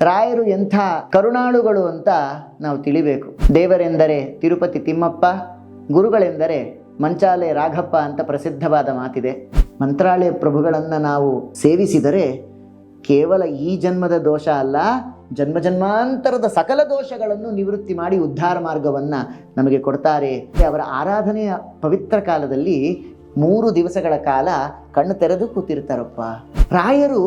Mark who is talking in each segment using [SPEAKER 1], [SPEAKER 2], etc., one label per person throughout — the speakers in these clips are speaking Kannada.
[SPEAKER 1] ರಾಯರು ಎಂಥ ಕರುಣಾಳುಗಳು ಅಂತ ನಾವು ತಿಳಿಬೇಕು. ದೇವರೆಂದರೆ ತಿರುಪತಿ ತಿಮ್ಮಪ್ಪ, ಗುರುಗಳೆಂದರೆ ಮಂಚಾಲೆ ರಾಘಪ್ಪ ಅಂತ ಪ್ರಸಿದ್ಧವಾದ ಮಾತಿದೆ. ಮಂತ್ರಾಲಯ ಪ್ರಭುಗಳನ್ನು ನಾವು ಸೇವಿಸಿದರೆ ಕೇವಲ ಈ ಜನ್ಮದ ದೋಷ ಅಲ್ಲ, ಜನ್ಮ ಜನ್ಮಾಂತರದ ಸಕಲ ದೋಷಗಳನ್ನು ನಿವೃತ್ತಿ ಮಾಡಿ ಉದ್ಧಾರ ಮಾರ್ಗವನ್ನು ನಮಗೆ ಕೊಡ್ತಾರೆ. ಅವರ ಆರಾಧನೆಯ ಪವಿತ್ರ ಕಾಲದಲ್ಲಿ ಮೂರು ದಿವಸಗಳ ಕಾಲ ಕಣ್ಣು ತೆರೆದು ಕೂತಿರ್ತಾರಪ್ಪ. ರಾಯರು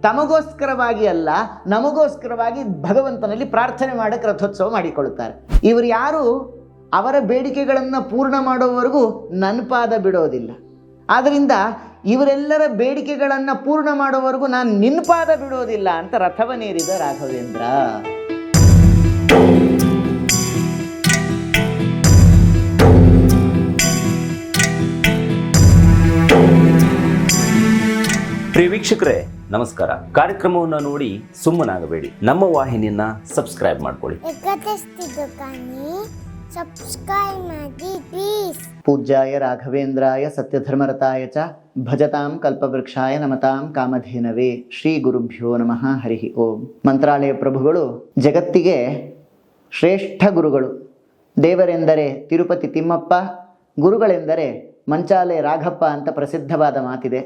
[SPEAKER 1] ತಮಗೋಸ್ಕರವಾಗಿ ಅಲ್ಲ, ನಮಗೋಸ್ಕರವಾಗಿ ಭಗವಂತನಲ್ಲಿ ಪ್ರಾರ್ಥನೆ ಮಾಡಕ್ಕೆ ರಥೋತ್ಸವ ಮಾಡಿಕೊಳ್ಳುತ್ತಾರೆ. ಇವರು ಯಾರು? ಅವರ ಬೇಡಿಕೆಗಳನ್ನು ಪೂರ್ಣ ಮಾಡೋವರೆಗೂ ನನ್ನ ಪಾದ ಬಿಡೋದಿಲ್ಲ. ಆದ್ದರಿಂದ ಇವರೆಲ್ಲರ ಬೇಡಿಕೆಗಳನ್ನು ಪೂರ್ಣ ಮಾಡೋವರೆಗೂ ನಾನು ನಿನ್ಪಾದ ಬಿಡೋದಿಲ್ಲ ಅಂತ ರಥವನೇರಿದ ರಾಘವೇಂದ್ರ.
[SPEAKER 2] ಪ್ರಿಯ ವೀಕ್ಷಕರೇ ನಮಸ್ಕಾರ. ಕಾರ್ಯಕ್ರಮವನ್ನು ನೋಡಿ ಸುಮ್ಮನಾಗಬೇಡಿ. ನಮ್ಮ ವಾಹಿನಿಯನ್ನ ಸಬ್ಸ್ಕ್ರೈಬ್ ಮಾಡ್ಕೊಳ್ಳಿ.
[SPEAKER 3] ಎಕತೆಸ್ತಿದ್ದು ಕಾನಿ ಸಬ್ಸ್ಕ್ರೈಬ್ ಮಾಡಿ ಪ್ಲೀಸ್
[SPEAKER 1] ಪೂಜ್ಯಾಯ ರಾಘವೇಂದ್ರಾಯ ಸತ್ಯಧರ್ಮರತಾಯ ಚ ಭಜತಾಂ ಕಲ್ಪವೃಕ್ಷಾಯ ನಮತಾಂ ಕಾಮಧೇನವೇ ಶ್ರೀ ಗುರುಭ್ಯೋ ನಮಃ. ಹರಿ ಓಂ. ಮಂತ್ರಾಲಯ ಪ್ರಭುಗಳು ಜಗತ್ತಿಗೆ ಶ್ರೇಷ್ಠ ಗುರುಗಳು. ದೇವರೆಂದರೆ ತಿರುಪತಿ ತಿಮ್ಮಪ್ಪ ಗುರುಗಳೆಂದರೆ ಮಂಚಾಲೆ ರಾಘಪ್ಪ ಅಂತ ಪ್ರಸಿದ್ಧವಾದ ಮಾತಿದೆ.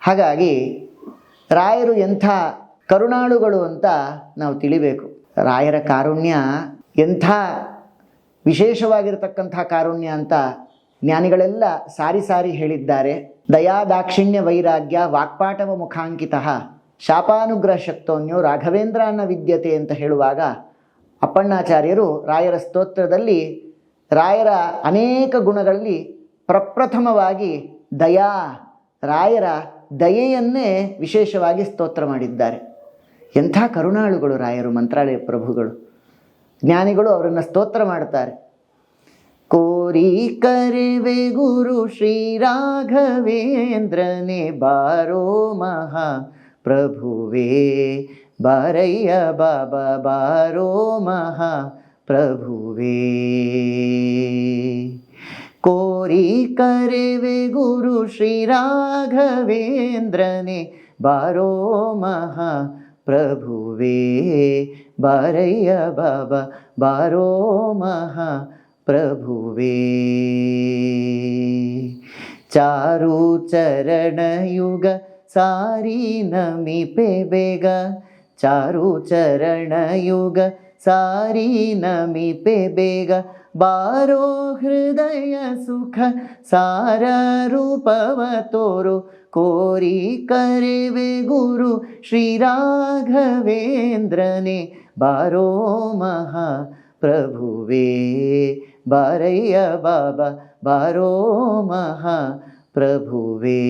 [SPEAKER 1] ಹಾಗಾಗಿ ರಾಯರು ಎಂಥ ಕರುಣಾಳುಗಳು ಅಂತ ನಾವು ತಿಳಿಬೇಕು. ರಾಯರ ಕಾರುಣ್ಯ ಎಂಥ ವಿಶೇಷವಾಗಿರತಕ್ಕಂಥ ಕಾರುಣ್ಯ ಅಂತ ಜ್ಞಾನಿಗಳೆಲ್ಲ ಸಾರಿ ಸಾರಿ ಹೇಳಿದ್ದಾರೆ. ದಯಾ ದಾಕ್ಷಿಣ್ಯ ವೈರಾಗ್ಯ ವಾಕ್ಪಾಟವ ಮುಖಾಂಕಿತ ಶಾಪಾನುಗ್ರಹ ಶಕ್ತೋನ್ಯೋ ರಾಘವೇಂದ್ರ ಅನ್ನ ವಿದ್ಯತೆ ಅಂತ ಹೇಳುವಾಗ ಅಪ್ಪಣ್ಣಾಚಾರ್ಯರು ರಾಯರ ಸ್ತೋತ್ರದಲ್ಲಿ ರಾಯರ ಅನೇಕ ಗುಣಗಳಲ್ಲಿ ಪ್ರಪ್ರಥಮವಾಗಿ ದಯಾ ರಾಯರ ದಯೆಯನ್ನೇ ವಿಶೇಷವಾಗಿ ಸ್ತೋತ್ರ ಮಾಡಿದ್ದಾರೆ. ಎಂಥ ಕರುಣಾಳುಗಳು ರಾಯರು, ಮಂತ್ರಾಲಯ ಪ್ರಭುಗಳು. ಜ್ಞಾನಿಗಳು ಅವರನ್ನು ಸ್ತೋತ್ರ ಮಾಡ್ತಾರೆ. ಕೋರಿ ಕರೆವೆ ಗುರು ಶ್ರೀ ರಾಘವೇಂದ್ರನೇ ಬಾರೋ ಮಹಾ ಪ್ರಭುವೇ ಬಾರಯ್ಯ ಬಾಬಾ ಬಾರೋ ಮಹಾ ಪ್ರಭುವೇ ಕೋರಿ ಕರೆವೆ ಗುರು ಶ್ರೀ ರಾಘವೇಂದ್ರನೇ ಬಾರೋ ಮಹಾ ಪ್ರಭುವೇ ಬಾರಯ್ಯ ಬಾಬಾ ಬಾರೋ ಮಹಾ ಪ್ರಭುವೇ ಚಾರು ಚರಣಯುಗ ಸಾರಿ ನಮಿಪೆ ಬೇಗ ಚಾರು ಚರಣಯುಗ ಸಾರಿ ನಮಿಪೆ ಬೇಗ ಬಾರೋ ಹೃದಯ ಸುಖ ಸಾರ ರೂಪವ ತೋರು ಕೋರಿ ಕರೆವೆ ಗುರು ಶ್ರೀರಾಘವೇಂದ್ರನೇ. ಬಾರೋ ಮಹಾ ಪ್ರಭುವೇ ಬಾರಯ್ಯ ಬಾಬಾ, ಬಾರೋ ಮಹಾ ಪ್ರಭುವೇ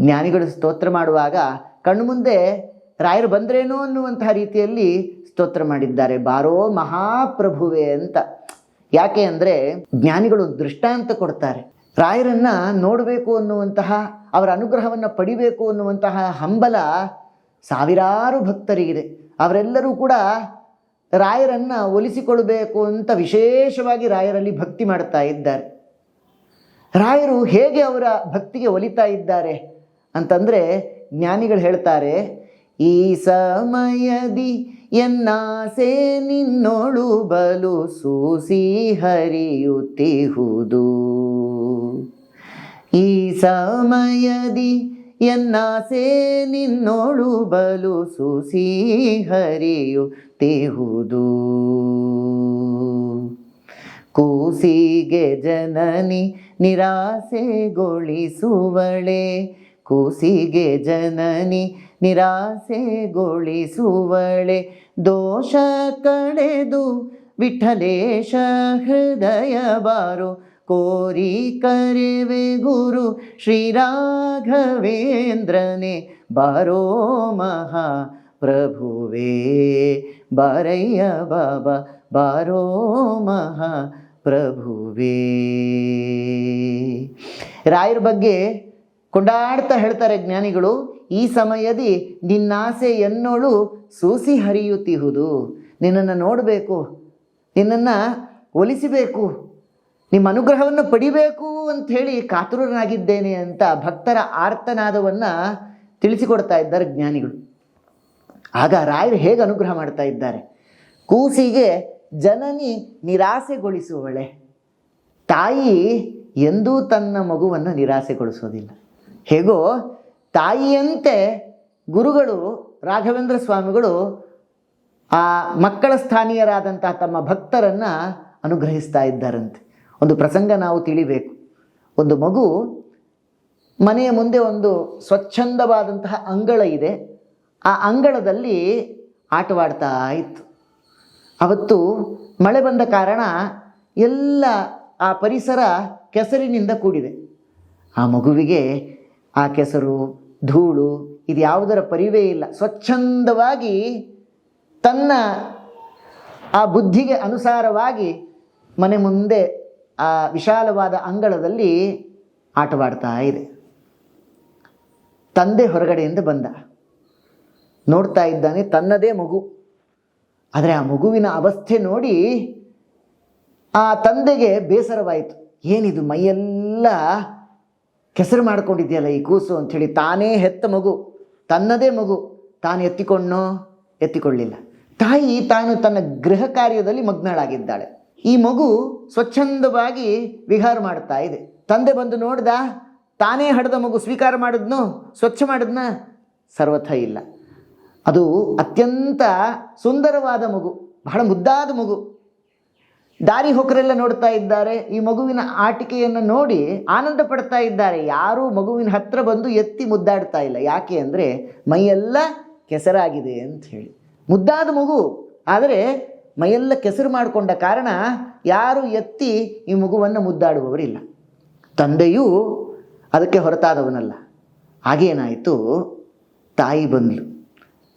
[SPEAKER 1] ಜ್ಞಾನಿಗಳು ಸ್ತೋತ್ರ ಮಾಡುವಾಗ ಕಣ್ಣು ಮುಂದೆ ರಾಯರು ಬಂದ್ರೇನೋ ಅನ್ನುವಂತಹ ರೀತಿಯಲ್ಲಿ ಸ್ತೋತ್ರ ಮಾಡಿದ್ದಾರೆ. ಬಾರೋ ಮಹಾಪ್ರಭುವೆ ಅಂತ. ಯಾಕೆ ಅಂದರೆ ಜ್ಞಾನಿಗಳು ದೃಷ್ಟಾಂತ ಕೊಡ್ತಾರೆ. ರಾಯರನ್ನ ನೋಡಬೇಕು ಅನ್ನುವಂತಹ, ಅವರ ಅನುಗ್ರಹವನ್ನು ಪಡಿಬೇಕು ಅನ್ನುವಂತಹ ಹಂಬಲ ಸಾವಿರಾರು ಭಕ್ತರಿಗಿದೆ. ಅವರೆಲ್ಲರೂ ಕೂಡ ರಾಯರನ್ನು ಒಲಿಸಿಕೊಳ್ಬೇಕು ಅಂತ ವಿಶೇಷವಾಗಿ ರಾಯರಲ್ಲಿ ಭಕ್ತಿ ಮಾಡ್ತಾ ಇದ್ದಾರೆ. ರಾಯರು ಹೇಗೆ ಅವರ ಭಕ್ತಿಗೆ ಒಲಿತಾ ಇದ್ದಾರೆ ಅಂತಂದರೆ ಜ್ಞಾನಿಗಳು ಹೇಳ್ತಾರೆ ಈ ಸಮಯದಿ ಎನ್ನಾಸೆ ನಿನ್ನೋಳು ಬಲು ಸೂಸಿ ಹರಿಯುತ್ತಿಹುದು. ಈ ಸಮಯದಿ ಎನ್ನಾಸೆ ನಿನ್ನೊಳು ಬಲು ಸೂಸಿ ಹರಿಯುತ್ತಿಹುದು. ಕೂಸಿಗೆ ಜನನಿ ನಿರಾಸೆಗೊಳಿಸುವಳೆ ಕೂಸಿಗೆ ಜನನಿ ನಿರಾಸೆಗೊಳಿಸುವಳೆ. ದೋಷ ಕಳೆದು ವಿಠಲೇಶ ಹೃದಯ ಬಾರು. ಕೋರಿ ಕರೆವೆ ಗುರು ಶ್ರೀ ರಾಘವೇಂದ್ರನೆ ಬಾರೋ ಮಹಾ ಪ್ರಭುವೇ ಬಾರಯ್ಯ ಬಾಬಾ, ಬಾರೋ ಮಹಾ ಪ್ರಭುವೇ ರಾಯರ ಬಗ್ಗೆ ಕೊಂಡಾಡ್ತಾ ಹೇಳ್ತಾರೆ ಜ್ಞಾನಿಗಳು, ಈ ಸಮಯದಿ ನಿನ್ನಾಸೆ ಎನ್ನೋಳು ಸೂಸಿ ಹರಿಯುತ್ತಿಹುದು. ನಿನ್ನನ್ನು ನೋಡಬೇಕು, ನಿನ್ನನ್ನು ಒಲಿಸಬೇಕು, ನಿಮ್ಮ ಅನುಗ್ರಹವನ್ನು ಪಡಿಬೇಕು ಅಂಥೇಳಿ ಕಾತುರನಾಗಿದ್ದೇನೆ ಅಂತ ಭಕ್ತರ ಆರ್ತನಾದವನ್ನು ತಿಳಿಸಿಕೊಡ್ತಾ ಇದ್ದಾರೆ ಜ್ಞಾನಿಗಳು. ಆಗ ರಾಯರು ಹೇಗೆ ಅನುಗ್ರಹ ಮಾಡ್ತಾ ಇದ್ದಾರೆ? ಕೂಸಿಗೆ ಜನನಿ ನಿರಾಸೆಗೊಳಿಸುವಳೆ. ತಾಯಿ ಎಂದೂ ತನ್ನ ಮಗುವನ್ನು ನಿರಾಸೆಗೊಳಿಸೋದಿಲ್ಲ. ಹೇಗೋ ತಾಯಿಯಂತೆ ಗುರುಗಳು ರಾಘವೇಂದ್ರ ಸ್ವಾಮಿಗಳು ಆ ಮಕ್ಕಳ ಸ್ಥಾನೀಯರಾದಂತಹ ತಮ್ಮ ಭಕ್ತರನ್ನು ಅನುಗ್ರಹಿಸ್ತಾ ಇದ್ದಾರಂತೆ. ಒಂದು ಪ್ರಸಂಗ ನಾವು ತಿಳಿಬೇಕು. ಒಂದು ಮಗು ಮನೆಯ ಮುಂದೆ ಒಂದು ಸ್ವಚ್ಛಂದವಾದಂತಹ ಅಂಗಳ ಇದೆ. ಆ ಅಂಗಳದಲ್ಲಿ ಆಟವಾಡ್ತಾ ಇತ್ತು. ಅವತ್ತು ಮಳೆ ಬಂದ ಕಾರಣ ಎಲ್ಲ ಆ ಪರಿಸರ ಕೆಸರಿನಿಂದ ಕೂಡಿದೆ. ಆ ಮಗುವಿಗೆ ಆ ಕೆಸರು, ಧೂಳು, ಇದು ಯಾವುದರ ಪರಿವೇ ಇಲ್ಲ. ಸ್ವಚ್ಛಂದವಾಗಿ ತನ್ನ ಆ ಬುದ್ಧಿಗೆ ಅನುಸಾರವಾಗಿ ಮನೆ ಮುಂದೆ ಆ ವಿಶಾಲವಾದ ಅಂಗಳದಲ್ಲಿ ಆಟವಾಡ್ತಾ ಇದೆ. ತಂದೆ ಹೊರಗಡೆಯಿಂದ ಬಂದ. ನೋಡ್ತಾ ಇದ್ದಾನೆ ತನ್ನದೇ ಮಗು. ಆದರೆ ಆ ಮಗುವಿನ ಅವಸ್ಥೆ ನೋಡಿ ಆ ತಂದೆಗೆ ಬೇಸರವಾಯಿತು. ಏನಿದು ಮೈಯೆಲ್ಲ ಕೆಸರು ಮಾಡ್ಕೊಂಡಿದೆಯಲ್ಲ ಈ ಕೂಸು ಅಂಥೇಳಿ ತಾನೇ ಹೆತ್ತ ಮಗು, ತನ್ನದೇ ಮಗು, ತಾನು ಎತ್ತಿಕೊಂಡೋ ಎತ್ತಿಕೊಳ್ಳಿಲ್ಲ. ತಾಯಿ ತಾನು ತನ್ನ ಗೃಹ ಕಾರ್ಯದಲ್ಲಿ ಮಗ್ನಳಾಗಿದ್ದಾಳೆ. ಈ ಮಗು ಸ್ವಚ್ಛಂದವಾಗಿ ವಿಹಾರ ಮಾಡ್ತಾ ಇದೆ. ತಂದೆ ಬಂದು ನೋಡ್ದ, ತಾನೇ ಹಡೆದ ಮಗು ಸ್ವೀಕಾರ ಮಾಡಿದ್ನು, ಸ್ವಚ್ಛ ಮಾಡಿದ್ನ? ಸರ್ವಥ ಇಲ್ಲ. ಅದು ಅತ್ಯಂತ ಸುಂದರವಾದ ಮಗು, ಬಹಳ ಮುದ್ದಾದ ಮಗು. ದಾರಿ ಹೊಕರೆಲ್ಲ ನೋಡ್ತಾ ಇದ್ದಾರೆ, ಈ ಮಗುವಿನ ಆಟಿಕೆಯನ್ನು ನೋಡಿ ಆನಂದ ಪಡ್ತಾ ಇದ್ದಾರೆ. ಯಾರೂ ಮಗುವಿನ ಹತ್ರ ಬಂದು ಎತ್ತಿ ಮುದ್ದಾಡ್ತಾ ಇಲ್ಲ. ಯಾಕೆ ಅಂದರೆ ಮೈಯೆಲ್ಲ ಕೆಸರಾಗಿದೆ ಅಂತ ಹೇಳಿ. ಮುದ್ದಾದ ಮಗು, ಆದರೆ ಮೈಯೆಲ್ಲ ಕೆಸರು ಮಾಡಿಕೊಂಡ ಕಾರಣ ಯಾರು ಎತ್ತಿ ಈ ಮಗುವನ್ನು ಮುದ್ದಾಡುವವರಿಲ್ಲ. ತಂದೆಯೂ ಅದಕ್ಕೆ ಹೊರತಾದವನಲ್ಲ. ಹಾಗೇನಾಯಿತು? ತಾಯಿ ಬಂದಳು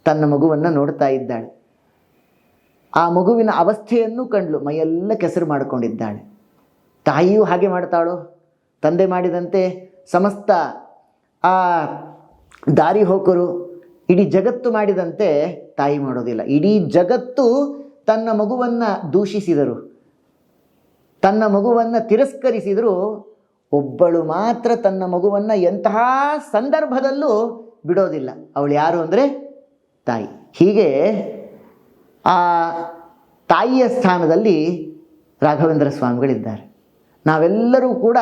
[SPEAKER 1] ತನ್ನ ಮಗುವನ್ನು ನೋಡ್ತಾ ಇದ್ದಾಳೆ. ಆ ಮಗುವಿನ ಅವಸ್ಥೆಯನ್ನು ಕಂಡ್ಲು. ಮೈಯೆಲ್ಲ ಕೆಸರು ಮಾಡಿಕೊಂಡಿದ್ದಾಳೆ. ತಾಯಿಯೂ ಹಾಗೆ ಮಾಡ್ತಾಳೋ? ತಂದೆ ಮಾಡಿದಂತೆ ಸಮಸ್ತ ಆ ದಾರಿ ಹೋಕರು. ಇಡೀ ಜಗತ್ತು ಮಾಡಿದಂತೆ ತಾಯಿ ಮಾಡೋದಿಲ್ಲ. ಇಡೀ ಜಗತ್ತು ತನ್ನ ಮಗುವನ್ನು ದೂಷಿಸಿದರು. ತನ್ನ ಮಗುವನ್ನು ತಿರಸ್ಕರಿಸಿದರೂ. ಒಬ್ಬಳು ಮಾತ್ರ ತನ್ನ ಮಗುವನ್ನು ಎಂತಹ ಸಂದರ್ಭದಲ್ಲೂ ಬಿಡೋದಿಲ್ಲ. ಅವಳು ಯಾರು ಅಂದರೆ ತಾಯಿ. ಹೀಗೆ ಆ ತಾಯಿಯ ಸ್ಥಾನದಲ್ಲಿ ರಾಘವೇಂದ್ರ ಸ್ವಾಮಿಗಳಿದ್ದಾರೆ. ನಾವೆಲ್ಲರೂ ಕೂಡ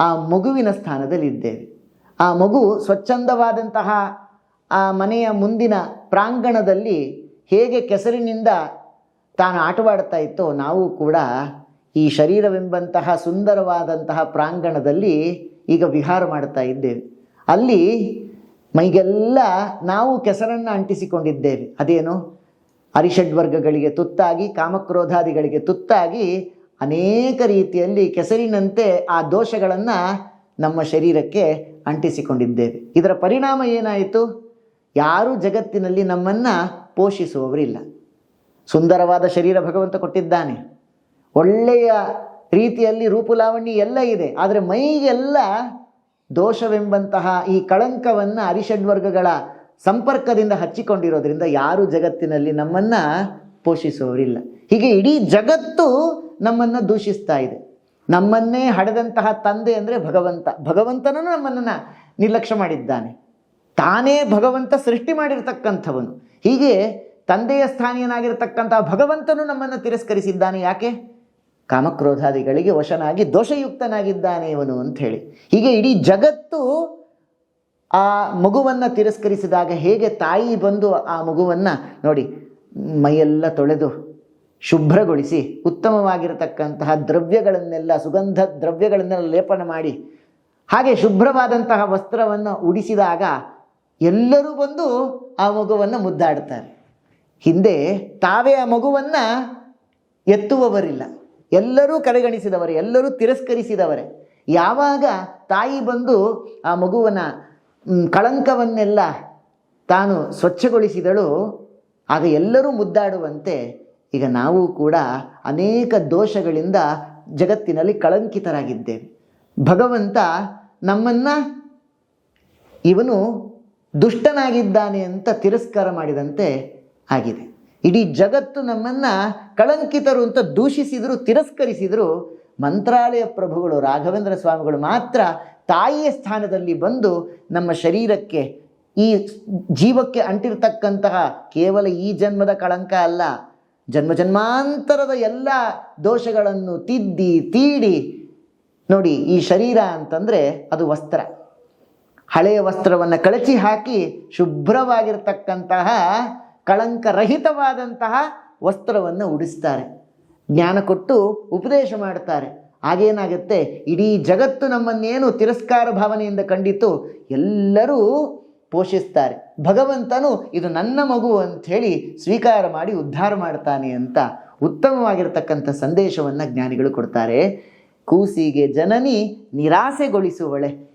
[SPEAKER 1] ಆ ಮಗುವಿನ ಸ್ಥಾನದಲ್ಲಿ ಇದ್ದೇವೆ ಆ ಮಗು ಸ್ವಚ್ಛಂದವಾದಂತಹ ಆ ಮನೆಯ ಮುಂದಿನ ಪ್ರಾಂಗಣದಲ್ಲಿ ಹೇಗೆ ಕೆಸರಿನಿಂದ ತಾನು ಆಟವಾಡ್ತಾ ಇತ್ತೋ ನಾವು ಕೂಡ ಈ ಶರೀರವೆಂಬಂತಹ ಸುಂದರವಾದಂತಹ ಪ್ರಾಂಗಣದಲ್ಲಿ ಈಗ ವಿಹಾರ ಮಾಡ್ತಾ ಇದ್ದೇವೆ. ಅಲ್ಲಿ ಮೈಗೆಲ್ಲ ನಾವು ಕೆಸರನ್ನು ಅಂಟಿಸಿಕೊಂಡಿದ್ದೇವೆ. ಅದೇನು? ಅರಿಷಡ್ವರ್ಗಗಳಿಗೆ ತುತ್ತಾಗಿ, ಕಾಮಕ್ರೋಧಾದಿಗಳಿಗೆ ತುತ್ತಾಗಿ ಅನೇಕ ರೀತಿಯಲ್ಲಿ ಕೆಸರಿನಂತೆ ಆ ದೋಷಗಳನ್ನು ನಮ್ಮ ಶರೀರಕ್ಕೆ ಅಂಟಿಸಿಕೊಂಡಿದ್ದೇವೆ. ಇದರ ಪರಿಣಾಮ ಏನಾಯಿತು? ಯಾರೂ ಜಗತ್ತಿನಲ್ಲಿ ನಮ್ಮನ್ನು ಪೋಷಿಸುವವರಿಲ್ಲ. ಸುಂದರವಾದ ಶರೀರ ಭಗವಂತ ಕೊಟ್ಟಿದ್ದಾನೆ. ಒಳ್ಳೆಯ ರೀತಿಯಲ್ಲಿ ರೂಪುಲಾವಣಿ ಎಲ್ಲ ಇದೆ. ಆದರೆ ಮೈಗೆಲ್ಲ ದೋಷವೆಂಬಂತಹ ಈ ಕಳಂಕವನ್ನು ಅರಿಷಡ್ವರ್ಗಗಳ ಸಂಪರ್ಕದಿಂದ ಹಚ್ಚಿಕೊಂಡಿರೋದ್ರಿಂದ ಯಾರು ಜಗತ್ತಿನಲ್ಲಿ ನಮ್ಮನ್ನು ಪೋಷಿಸುವವರಿಲ್ಲ. ಹೀಗೆ ಇಡೀ ಜಗತ್ತು ನಮ್ಮನ್ನು ದೂಷಿಸ್ತಾ ಇದೆ. ನಮ್ಮನ್ನೇ ಹಡೆದಂತಹ ತಂದೆ ಅಂದರೆ ಭಗವಂತ. ಭಗವಂತನೂ ನಮ್ಮನ್ನು ನಿರ್ಲಕ್ಷ್ಯ ಮಾಡಿದ್ದಾನೆ. ತಾನೇ ಭಗವಂತ ಸೃಷ್ಟಿ ಮಾಡಿರ್ತಕ್ಕಂಥವನು. ಹೀಗೆ ತಂದೆಯ ಸ್ಥಾನೀಯನಾಗಿರ್ತಕ್ಕಂತಹ ಭಗವಂತನು ನಮ್ಮನ್ನು ತಿರಸ್ಕರಿಸಿದ್ದಾನೆ ಯಾಕೆ? ಕಾಮಕ್ರೋಧಾದಿಗಳಿಗೆ ವಶನಾಗಿ ದೋಷಯುಕ್ತನಾಗಿದ್ದಾನೆ ಇವನು ಅಂಥೇಳಿ. ಹೀಗೆ ಇಡೀ ಜಗತ್ತು ಆ ಮಗುವನ್ನು ತಿರಸ್ಕರಿಸಿದಾಗ ಹೇಗೆ ತಾಯಿ ಬಂದು ಆ ಮಗುವನ್ನು ನೋಡಿ ಮೈಯೆಲ್ಲ ತೊಳೆದು ಶುಭ್ರಗೊಳಿಸಿ ಉತ್ತಮವಾಗಿರತಕ್ಕಂತಹ ದ್ರವ್ಯಗಳನ್ನೆಲ್ಲ ಸುಗಂಧ ದ್ರವ್ಯಗಳನ್ನೆಲ್ಲ ಲೇಪನ ಮಾಡಿ ಹಾಗೆ ಶುಭ್ರವಾದಂತಹ ವಸ್ತ್ರವನ್ನು ಉಡಿಸಿದಾಗ ಎಲ್ಲರೂ ಬಂದು ಆ ಮಗುವನ್ನು ಮುದ್ದಾಡ್ತಾರೆ. ಹಿಂದೆ ತಾವೇ ಆ ಮಗುವನ್ನು ಎತ್ತುವವರಿಲ್ಲ. ಎಲ್ಲರೂ ಕಡೆಗಣಿಸಿದವರೇ ಎಲ್ಲರೂ ತಿರಸ್ಕರಿಸಿದವರೇ. ಯಾವಾಗ ತಾಯಿ ಬಂದು ಆ ಮಗುವನ ಮ್, ಕಳಂಕವನ್ನೆಲ್ಲ ತಾನು ಸ್ವಚ್ಛಗೊಳಿಸಿದಳು, ಆಗ ಎಲ್ಲರೂ ಮುದ್ದಾಡುವಂತೆ ಈಗ ನಾವು ಕೂಡ ಅನೇಕ ದೋಷಗಳಿಂದ ಜಗತ್ತಿನಲ್ಲಿ ಕಳಂಕಿತರಾಗಿದ್ದೇವೆ. ಭಗವಂತ ನಮ್ಮನ್ನು ಇವನು ದುಷ್ಟನಾಗಿದ್ದಾನೆ ಅಂತ ತಿರಸ್ಕಾರ ಮಾಡಿದಂತೆ ಆಗಿದೆ. ಇಡೀ ಜಗತ್ತು ನಮ್ಮನ್ನು ಕಳಂಕಿತರು ಅಂತ ದೂಷಿಸಿದರು, ತಿರಸ್ಕರಿಸಿದರು, ಮಂತ್ರಾಲಯ ಪ್ರಭುಗಳು, ರಾಘವೇಂದ್ರ ಸ್ವಾಮಿಗಳು ಮಾತ್ರ ತಾಯಿಯ ಸ್ಥಾನದಲ್ಲಿ ಬಂದು ನಮ್ಮ ಶರೀರಕ್ಕೆ ಈ ಜೀವಕ್ಕೆ ಅಂಟಿರ್ತಕ್ಕಂತಹ ಕೇವಲ ಈ ಜನ್ಮದ ಕಳಂಕ ಅಲ್ಲ, ಜನ್ಮ ಜನ್ಮಾಂತರದ ಎಲ್ಲ ದೋಷಗಳನ್ನು ತಿದ್ದಿ, ತೀಡಿ, ನೋಡಿ ಈ ಶರೀರ ಅಂತಂದರೆ ಅದು ವಸ್ತ್ರ. ಹಳೆಯ ವಸ್ತ್ರವನ್ನು ಕಳಚಿ ಹಾಕಿ ಶುಭ್ರವಾಗಿರ್ತಕ್ಕಂತಹ ಕಳಂಕರಹಿತವಾದಂತಹ ವಸ್ತ್ರವನ್ನು ಉಡಿಸ್ತಾರೆ. ಜ್ಞಾನ ಕೊಟ್ಟು ಉಪದೇಶ ಮಾಡ್ತಾರೆ. ಆಗೇನಾಗುತ್ತೆ? ಇಡೀ ಜಗತ್ತು ನಮ್ಮನ್ನೇನು ತಿರಸ್ಕಾರ ಭಾವನೆಯಿಂದ ಕಂಡಿತು ಎಲ್ಲರೂ ಪೋಷಿಸ್ತಾರೆ. ಭಗವಂತನು ಇದು ನನ್ನ ಮಗು ಅಂತ ಹೇಳಿ ಸ್ವೀಕಾರ ಮಾಡಿ ಉದ್ಧಾರ ಮಾಡ್ತಾನೆ ಅಂತ ಉತ್ತಮವಾಗಿರ್ತಕ್ಕಂಥ ಸಂದೇಶವನ್ನು ಜ್ಞಾನಿಗಳು ಕೊಡ್ತಾರೆ. ಕೂಸಿಗೆ ಜನನಿ ನಿರಾಸೆಗೊಳಿಸುವಳೆ.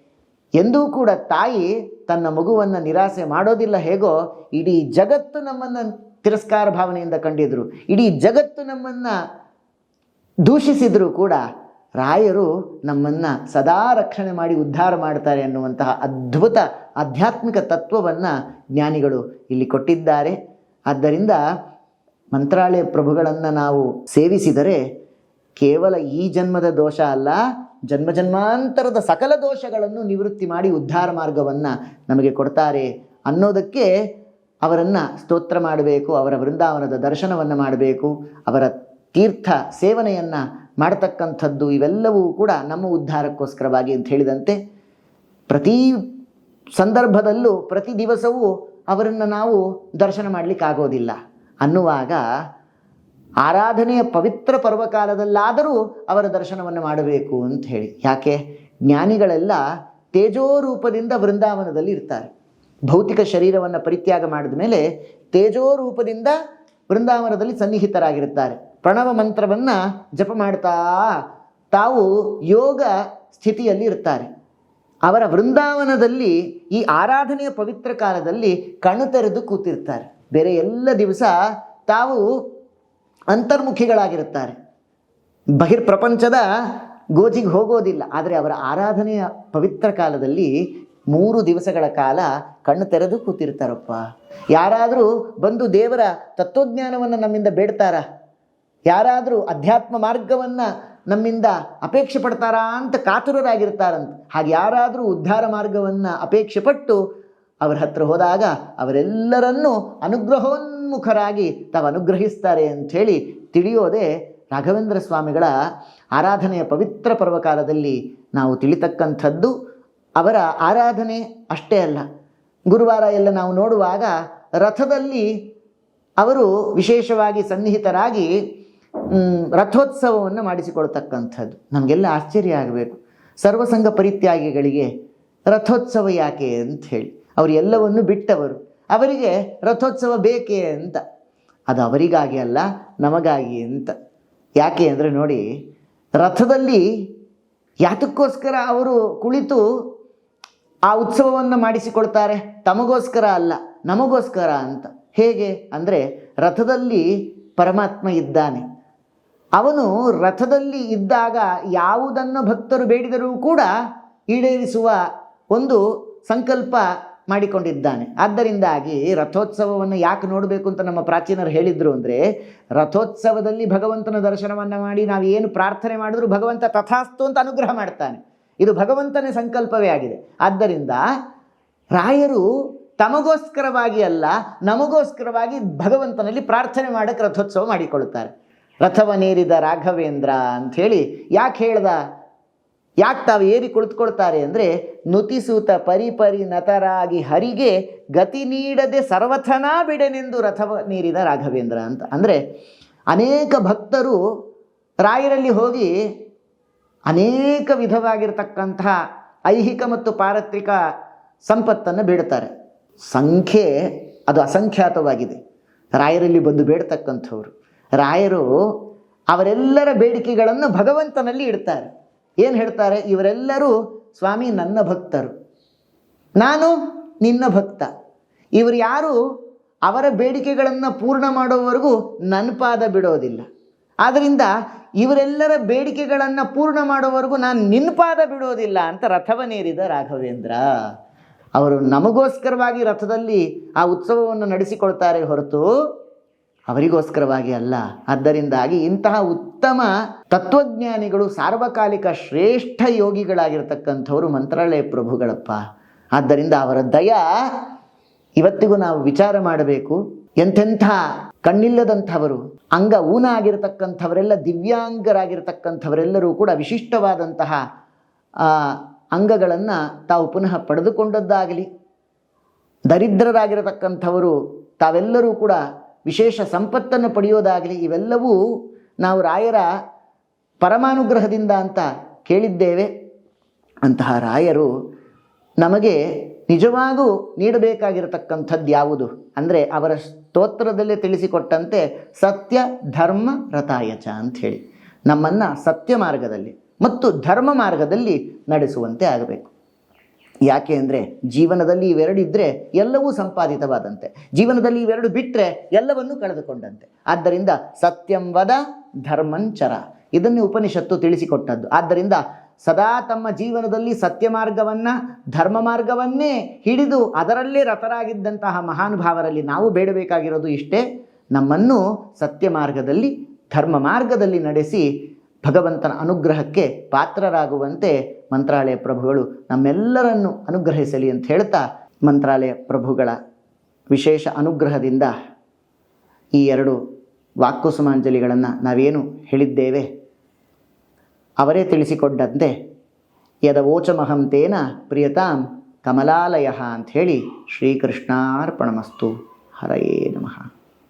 [SPEAKER 1] ಎಂದೂ ಕೂಡ ತಾಯಿ ತನ್ನ ಮಗುವನ್ನು ನಿರಾಸೆ ಮಾಡೋದಿಲ್ಲ ಹೇಗೋ, ಇಡೀ ಜಗತ್ತು ನಮ್ಮನ್ನು ತಿರಸ್ಕಾರ ಭಾವನೆಯಿಂದ ಕಂಡಿದ್ರು. ಇಡೀ ಜಗತ್ತು ನಮ್ಮನ್ನು ದೂಷಿಸಿದರೂ ಕೂಡ ರಾಯರು ನಮ್ಮನ್ನು ಸದಾ ರಕ್ಷಣೆ ಮಾಡಿ ಉದ್ಧಾರ ಮಾಡ್ತಾರೆ ಅನ್ನುವಂತಹ ಅದ್ಭುತ ಆಧ್ಯಾತ್ಮಿಕ ತತ್ವವನ್ನು ಜ್ಞಾನಿಗಳು ಇಲ್ಲಿ ಕೊಟ್ಟಿದ್ದಾರೆ. ಆದ್ದರಿಂದ ಮಂತ್ರಾಲಯ ಪ್ರಭುಗಳನ್ನು ನಾವು ಸೇವಿಸಿದರೆ ಕೇವಲ ಈ ಜನ್ಮದ ದೋಷ ಅಲ್ಲ, ಜನ್ಮ ಜನ್ಮಾಂತರದ ಸಕಲ ದೋಷಗಳನ್ನು ನಿವೃತ್ತಿ ಮಾಡಿ ಉದ್ಧಾರ ಮಾರ್ಗವನ್ನು ನಮಗೆ ಕೊಡ್ತಾರೆ ಅನ್ನೋದಕ್ಕೆ ಅವರನ್ನು ಸ್ತೋತ್ರ ಮಾಡಬೇಕು, ಅವರ ವೃಂದಾವನದ ದರ್ಶನವನ್ನು ಮಾಡಬೇಕು, ಅವರ ತೀರ್ಥ ಸೇವನೆಯನ್ನು ಮಾಡತಕ್ಕಂಥದ್ದು ಇವೆಲ್ಲವೂ ಕೂಡ ನಮ್ಮ ಉದ್ಧಾರಕ್ಕೋಸ್ಕರವಾಗಿ ಅಂತ ಹೇಳಿದಂತೆ ಪ್ರತಿ ಸಂದರ್ಭದಲ್ಲೂ, ಪ್ರತಿ ದಿವಸವೂ ಅವರನ್ನು ನಾವು ದರ್ಶನ ಮಾಡಲಿಕ್ಕಾಗೋದಿಲ್ಲ. ಅನ್ನುವಾಗ ಆರಾಧನೆಯ ಪವಿತ್ರ ಪರ್ವಕಾಲದಲ್ಲಾದರೂ ಅವರ ದರ್ಶನವನ್ನು ಮಾಡಬೇಕು ಅಂತ ಹೇಳಿ. ಯಾಕೆ? ಜ್ಞಾನಿಗಳೆಲ್ಲ ತೇಜೋರೂಪದಿಂದ ವೃಂದಾವನದಲ್ಲಿ ಇರ್ತಾರೆ. ಭೌತಿಕ ಶರೀರವನ್ನು ಪರಿತ್ಯಾಗ ಮಾಡಿದ ಮೇಲೆ ತೇಜೋರೂಪದಿಂದ ವೃಂದಾವನದಲ್ಲಿ ಸನ್ನಿಹಿತರಾಗಿರುತ್ತಾರೆ ಪ್ರಣವ ಮಂತ್ರವನ್ನು ಜಪ ಮಾಡ್ತಾ ತಾವು ಯೋಗ ಸ್ಥಿತಿಯಲ್ಲಿ ಇರ್ತಾರೆ. ಅವರ ವೃಂದಾವನದಲ್ಲಿ ಈ ಆರಾಧನೆಯ ಪವಿತ್ರ ಕಾಲದಲ್ಲಿ ಕಣ್ಣು ತೆರೆದು ಕೂತಿರ್ತಾರೆ. ಬೇರೆ ಎಲ್ಲ ದಿವಸ ತಾವು ಅಂತರ್ಮುಖಿಗಳಾಗಿರುತ್ತಾರೆ. ಬಹಿರ್ ಪ್ರಪಂಚದ ಗೋಜಿಗೆ ಹೋಗೋದಿಲ್ಲ. ಆದರೆ ಅವರ ಆರಾಧನೆಯ ಪವಿತ್ರ ಕಾಲದಲ್ಲಿ ಮೂರು ದಿವಸಗಳ ಕಾಲ ಕಣ್ಣು ತೆರೆದು ಕೂತಿರ್ತಾರಪ್ಪ. ಯಾರಾದರೂ ಬಂದು ದೇವರ ತತ್ವಜ್ಞಾನವನ್ನು ನಮ್ಮಿಂದ ಬೇಡ್ತಾರ? ಯಾರಾದರೂ ಅಧ್ಯಾತ್ಮ ಮಾರ್ಗವನ್ನು ನಮ್ಮಿಂದ ಅಪೇಕ್ಷೆ ಪಡ್ತಾರಾ ಅಂತ ಕಾತುರರಾಗಿರ್ತಾರಂತ. ಹಾಗೆ ಯಾರಾದರೂ ಉದ್ಧಾರ ಮಾರ್ಗವನ್ನು ಅಪೇಕ್ಷೆ ಪಟ್ಟು ಅವರ ಹತ್ರ ಹೋದಾಗ ಅವರೆಲ್ಲರನ್ನೂ ಅನುಗ್ರಹೋನ್ಮುಖರಾಗಿ ತಾವು ಅನುಗ್ರಹಿಸ್ತಾರೆ ಅಂಥೇಳಿ ತಿಳಿಯೋದೇ ರಾಘವೇಂದ್ರ ಸ್ವಾಮಿಗಳ ಆರಾಧನೆಯ ಪವಿತ್ರ ಪರ್ವಕಾಲದಲ್ಲಿ ನಾವು ತಿಳಿತಕ್ಕಂಥದ್ದು. ಅವರ ಆರಾಧನೆ ಅಷ್ಟೇ ಅಲ್ಲ. ಗುರುವಾರ ಎಲ್ಲ ನಾವು ನೋಡುವಾಗ ರಥದಲ್ಲಿ ಅವರು ವಿಶೇಷವಾಗಿ ಸನ್ನಿಹಿತರಾಗಿ ರಥೋತ್ಸವವನ್ನು ಮಾಡಿಸಿಕೊಳ್ತಕ್ಕಂಥದ್ದು ನಮಗೆಲ್ಲ ಆಶ್ಚರ್ಯ ಆಗಬೇಕು. ಸರ್ವಸಂಗ ಪರಿತ್ಯಾಗಿಗಳಿಗೆ ರಥೋತ್ಸವ ಯಾಕೆ ಅಂತ ಹೇಳಿ. ಅವರು ಎಲ್ಲವನ್ನು ಬಿಟ್ಟವರು. ಅವರಿಗೆ ರಥೋತ್ಸವ ಬೇಕೇ ಅಂತ. ಅದು ಅವರಿಗಾಗಿ ಅಲ್ಲ, ನಮಗಾಗಿ ಅಂತ. ಯಾಕೆ ಅಂದರೆ ನೋಡಿ, ರಥದಲ್ಲಿ ಯಾತಕ್ಕೋಸ್ಕರ ಅವರು ಕುಳಿತು ಆ ಉತ್ಸವವನ್ನು ಮಾಡಿಸಿಕೊಳ್ತಾರೆ? ತಮಗೋಸ್ಕರ ಅಲ್ಲ, ನಮಗೋಸ್ಕರ ಅಂತ. ಹೇಗೆ ಅಂದರೆ ರಥದಲ್ಲಿ ಪರಮಾತ್ಮ ಇದ್ದಾನೆ. ಅವನು ರಥದಲ್ಲಿ ಇದ್ದಾಗ ಯಾವುದನ್ನು ಭಕ್ತರು ಬೇಡಿದರೂ ಕೂಡ ಈಡೇರಿಸುವ ಒಂದು ಸಂಕಲ್ಪ ಮಾಡಿಕೊಂಡಿದ್ದಾನೆ. ಆದ್ದರಿಂದಾಗಿ ರಥೋತ್ಸವವನ್ನು ಯಾಕೆ ನೋಡಬೇಕು ಅಂತ ನಮ್ಮ ಪ್ರಾಚೀನರು ಹೇಳಿದ್ರು ಅಂದರೆ, ರಥೋತ್ಸವದಲ್ಲಿ ಭಗವಂತನ ದರ್ಶನವನ್ನು ಮಾಡಿ ನಾವು ಏನು ಪ್ರಾರ್ಥನೆ ಮಾಡಿದ್ರು ಭಗವಂತ ತಥಾಸ್ತು ಅಂತ ಅನುಗ್ರಹ ಮಾಡ್ತಾನೆ. ಇದು ಭಗವಂತನ ಸಂಕಲ್ಪವೇ ಆಗಿದೆ. ಆದ್ದರಿಂದ ರಾಯರು ತಮಗೋಸ್ಕರವಾಗಿ ಅಲ್ಲ, ನಮಗೋಸ್ಕರವಾಗಿ ಭಗವಂತನಲ್ಲಿ ಪ್ರಾರ್ಥನೆ ಮಾಡಕ್ಕೆ ರಥೋತ್ಸವ ಮಾಡಿಕೊಳ್ಳುತ್ತಾರೆ. ರಥವನೇರಿದ ರಾಘವೇಂದ್ರ ಅಂಥೇಳಿ ಯಾಕೆ ಹೇಳ್ದ? ಯಾಕೆ ತಾವು ಏರಿ ಕುಳಿತುಕೊಳ್ತಾರೆ ಅಂದರೆ ನುತಿಸೂತ ಪರಿಪರಿ ನತರಾಗಿ ಹರಿಗೆ ಗತಿ ನೀಡದೆ ಸರ್ವಥನಾ ಬಿಡೆನೆಂದು ರಥವ ನೀರಿದ ರಾಘವೇಂದ್ರ ಅಂತ. ಅಂದರೆ ಅನೇಕ ಭಕ್ತರು ರಾಯರಲ್ಲಿ ಹೋಗಿ ಅನೇಕ ವಿಧವಾಗಿರ್ತಕ್ಕಂಥ ಐಹಿಕ ಮತ್ತು ಪಾರತ್ರಿಕ ಸಂಪತ್ತನ್ನು ಬೇಡ್ತಾರೆ. ಸಂಖ್ಯೆ ಅದು ಅಸಂಖ್ಯಾತವಾಗಿದೆ. ರಾಯರಲ್ಲಿ ಬಂದು ಬೇಡ್ತಕ್ಕಂಥವ್ರು. ರಾಯರು ಅವರೆಲ್ಲರ ಬೇಡಿಕೆಗಳನ್ನು ಭಗವಂತನಲ್ಲಿ ಇಡ್ತಾರೆ. ಏನು ಹೇಳ್ತಾರೆ? ಇವರೆಲ್ಲರೂ ಸ್ವಾಮಿ ನನ್ನ ಭಕ್ತರು. ನಾನು ನಿನ್ನ ಭಕ್ತ. ಇವರು ಯಾರು ಅವರ ಬೇಡಿಕೆಗಳನ್ನು ಪೂರ್ಣ ಮಾಡೋವರೆಗೂ ನನ್ನ ಪಾದ ಬಿಡೋದಿಲ್ಲ. ಆದ್ದರಿಂದ ಇವರೆಲ್ಲರ ಬೇಡಿಕೆಗಳನ್ನು ಪೂರ್ಣ ಮಾಡೋವರೆಗೂ ನಾನು ನಿನ್ನ ಪಾದ ಬಿಡೋದಿಲ್ಲ ಅಂತ ರಥವನೇರಿದ ರಾಘವೇಂದ್ರ. ಅವರು ನಮಗೋಸ್ಕರವಾಗಿ ರಥದಲ್ಲಿ ಆ ಉತ್ಸವವನ್ನು ನಡೆಸಿಕೊಳ್ತಾರೆ ಹೊರತು ಅವರಿಗೋಸ್ಕರವಾಗಿ ಅಲ್ಲ. ಆದ್ದರಿಂದಾಗಿ ಇಂತಹ ಉತ್ತಮ ತತ್ವಜ್ಞಾನಿಗಳು ಸಾರ್ವಕಾಲಿಕ ಶ್ರೇಷ್ಠ ಯೋಗಿಗಳಾಗಿರ್ತಕ್ಕಂಥವರು ಮಂತ್ರಾಲಯ ಪ್ರಭುಗಳಪ್ಪ. ಆದ್ದರಿಂದ ಅವರ ದಯ ಇವತ್ತಿಗೂ ನಾವು ವಿಚಾರ ಮಾಡಬೇಕು. ಎಂಥೆಂಥ ಕಣ್ಣಿಲ್ಲದಂಥವರು, ಅಂಗ ಊನ ಆಗಿರತಕ್ಕಂಥವರೆಲ್ಲ ದಿವ್ಯಾಂಗರಾಗಿರ್ತಕ್ಕಂಥವರೆಲ್ಲರೂ ಕೂಡ ವಿಶಿಷ್ಟವಾದಂತಹ ಅಂಗಗಳನ್ನು ತಾವು ಪುನಃ ಪಡೆದುಕೊಂಡದ್ದಾಗಲಿ. ದರಿದ್ರರಾಗಿರತಕ್ಕಂಥವರು ತಾವೆಲ್ಲರೂ ಕೂಡ ವಿಶೇಷ ಸಂಪತ್ತನ್ನು ಪಡೆಯೋದಾಗಲಿ ಇವೆಲ್ಲವೂ ನಾವು ರಾಯರ ಪರಮಾನುಗ್ರಹದಿಂದ ಅಂತ ಕೇಳಿದ್ದೇವೆ. ಅಂತಹ ರಾಯರು ನಮಗೆ ನಿಜವಾಗೂ ನೀಡಬೇಕಾಗಿರತಕ್ಕಂಥದ್ದು ಯಾವುದು? ಅಂದರೆ ಅವರ ಸ್ತೋತ್ರದಲ್ಲೇ ತಿಳಿಸಿಕೊಟ್ಟಂತೆ ಸತ್ಯ, ಧರ್ಮ, ರಥಾಯಚ ಅಂತ ಹೇಳಿ ನಮ್ಮನ್ನು ಸತ್ಯ ಮಾರ್ಗದಲ್ಲಿ ಮತ್ತು ಧರ್ಮ ಮಾರ್ಗದಲ್ಲಿ ನಡೆಸುವಂತೆ ಆಗಬೇಕು. ಯಾಕೆ ಅಂದರೆ ಜೀವನದಲ್ಲಿ ಇವೆರಡು ಇದ್ದರೆ ಎಲ್ಲವೂ ಸಂಪಾದಿತವಾದಂತೆ. ಜೀವನದಲ್ಲಿ ಇವೆರಡು ಬಿಟ್ಟರೆ ಎಲ್ಲವನ್ನೂ ಕಳೆದುಕೊಂಡಂತೆ. ಆದ್ದರಿಂದ ಸತ್ಯಂ ವದ ಧರ್ಮಂಚರ ಇದನ್ನೇ ಉಪನಿಷತ್ತು ತಿಳಿಸಿಕೊಟ್ಟದ್ದು. ಆದ್ದರಿಂದ ಸದಾ ತಮ್ಮ ಜೀವನದಲ್ಲಿ ಸತ್ಯ ಮಾರ್ಗವನ್ನು ಧರ್ಮ ಮಾರ್ಗವನ್ನೇ ಹಿಡಿದು ಅದರಲ್ಲೇ ರಥರಾಗಿದ್ದಂತಹ ಮಹಾನುಭಾವರಲ್ಲಿ ನಾವು ಬೇಡಬೇಕಾಗಿರೋದು ಇಷ್ಟೇ. ನಮ್ಮನ್ನು ಸತ್ಯ ಮಾರ್ಗದಲ್ಲಿ ಧರ್ಮ ಮಾರ್ಗದಲ್ಲಿ ನಡೆಸಿ ಭಗವಂತನ ಅನುಗ್ರಹಕ್ಕೆ ಪಾತ್ರರಾಗುವಂತೆ ಮಂತ್ರಾಲಯ ಪ್ರಭುಗಳು ನಮ್ಮೆಲ್ಲರನ್ನು ಅನುಗ್ರಹಿಸಲಿ ಅಂತ ಹೇಳ್ತಾ ಮಂತ್ರಾಲಯ ಪ್ರಭುಗಳ ವಿಶೇಷ ಅನುಗ್ರಹದಿಂದ ಈ ಎರಡು ವಾಕ್ಕುಸುಮಾಂಜಲಿಗಳನ್ನು ನಾವೇನು ಹೇಳಿದ್ದೇವೆ? ಅವರೇ ತಿಳಿಸಿಕೊಂಡಂತೆ ಯದ ಓಚಮಹಂತೇನ ಪ್ರಿಯತಾಂ ಕಮಲಾಲಯ ಅಂಥೇಳಿ ಶ್ರೀಕೃಷ್ಣಾರ್ಪಣಮಸ್ತು. ಹರಯೇ ನಮಃ.